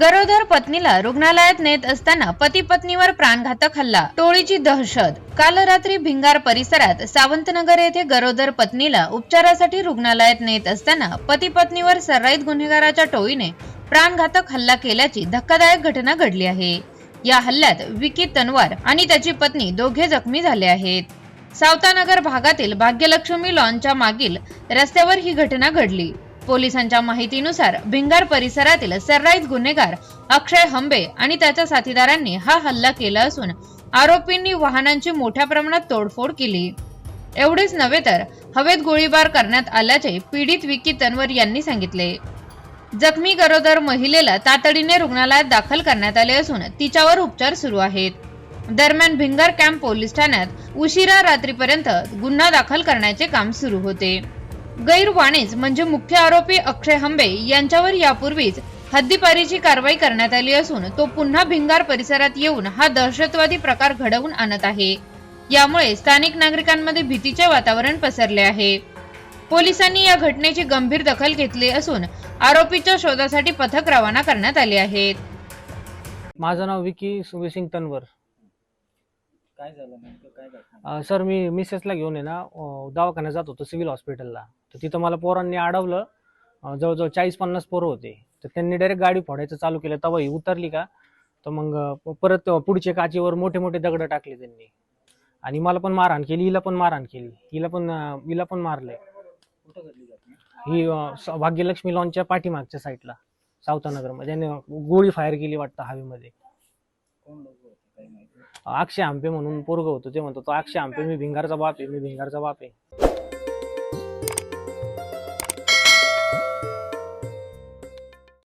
गरोदर पत्नीला रुग्णालयात नेत असताना पती पत्नीवर प्राणघातक हल्ला टोळीची दहशत. काल रात्री भिंगार परिसरात सावंतनगर येथे गरोदर पत्नीला उपचारासाठी रुग्णालयात नेत असताना पती पत्नीवर सर्राईत गुन्हेगाराच्या टोळीने प्राणघातक हल्ला केल्याची धक्कादायक घटना घडली आहे. या हल्ल्यात विकी तनवार आणि त्याची पत्नी दोघे जखमी झाले आहेत. सावतानगर भागातील भाग्यलक्ष्मी लॉनच्या मागील रस्त्यावर ही घटना घडली. पोलिसांच्या माहितीनुसार भिंगार परिसरातील सर्राईत गुन्हेगार अक्षय हंबे आणि त्याच्या साथीदारांनी हा हल्ला केला असून आरोपींनी वाहनांची मोठ्या प्रमाणात तोडफोड केली. एवढेच नव्हे तर हवेत गोळीबार करण्यात आल्याचे पीडित विकी तन्वर यांनी सांगितले. जखमी गरोदर महिलेला तातडीने रुग्णालयात दाखल करण्यात आले असून तिच्यावर उपचार सुरू आहेत. दरम्यान भिंगार कॅम्प पोलीस ठाण्यात उशिरा रात्रीपर्यंत गुन्हा दाखल करण्याचे काम सुरू होते. गैरवाणीच म्हणजे मुख्य आरोपी अक्षय हंबे यांच्यावर यापूर्वीच हद्दीपारीची कारवाई करण्यात आली असून तो पुन्हा भिंगार परिसरात येऊन हा दहशतवादी प्रकार घडवून आणत आहे. यामुळे स्थानिक नागरिकांमध्ये भीतीचे वातावरण पसरले आहे. पोलिसांनी या घटनेची गंभीर दखल घेतली असून आरोपीच्या शोधासाठी पथक रवाना करण्यात आले आहेत. माझं नाव विकी सुबेसिंग तनवर. काय झालं नेमकं? काय घटना? अं, सर मी मिसेसला घेऊन आहे ना अं, दवाखान्यात जात होतो सिव्हिल हॉस्पिटलला. तर तिथं मला पोरांनी अडवलं. जवळजवळ चाळीस पन्नास पोरं होते. तर त्यांनी डायरेक्ट गाडी फोडायचं चालू केलं. तेव्हा ही उतरली का? तर मग परत पुढचे काचेवर मोठे मोठे दगड टाकले त्यांनी. आणि मला पण मारहाण केली हिला पण मारहाण केली. हिला पण हिला पण मारलंय. ही स- भाग्यलक्ष्मी लॉनच्या पाठीमागच्या साईडला सावतानगरमध्ये त्याने गोळी फायर केली वाटतं हवेमध्ये. अक्षय आंबे म्हणून पोरग होतो. ते म्हणतो तो अक्षय आंबे मी भिंगारचा बाप आहे मी भिंगारचा बाप आहे.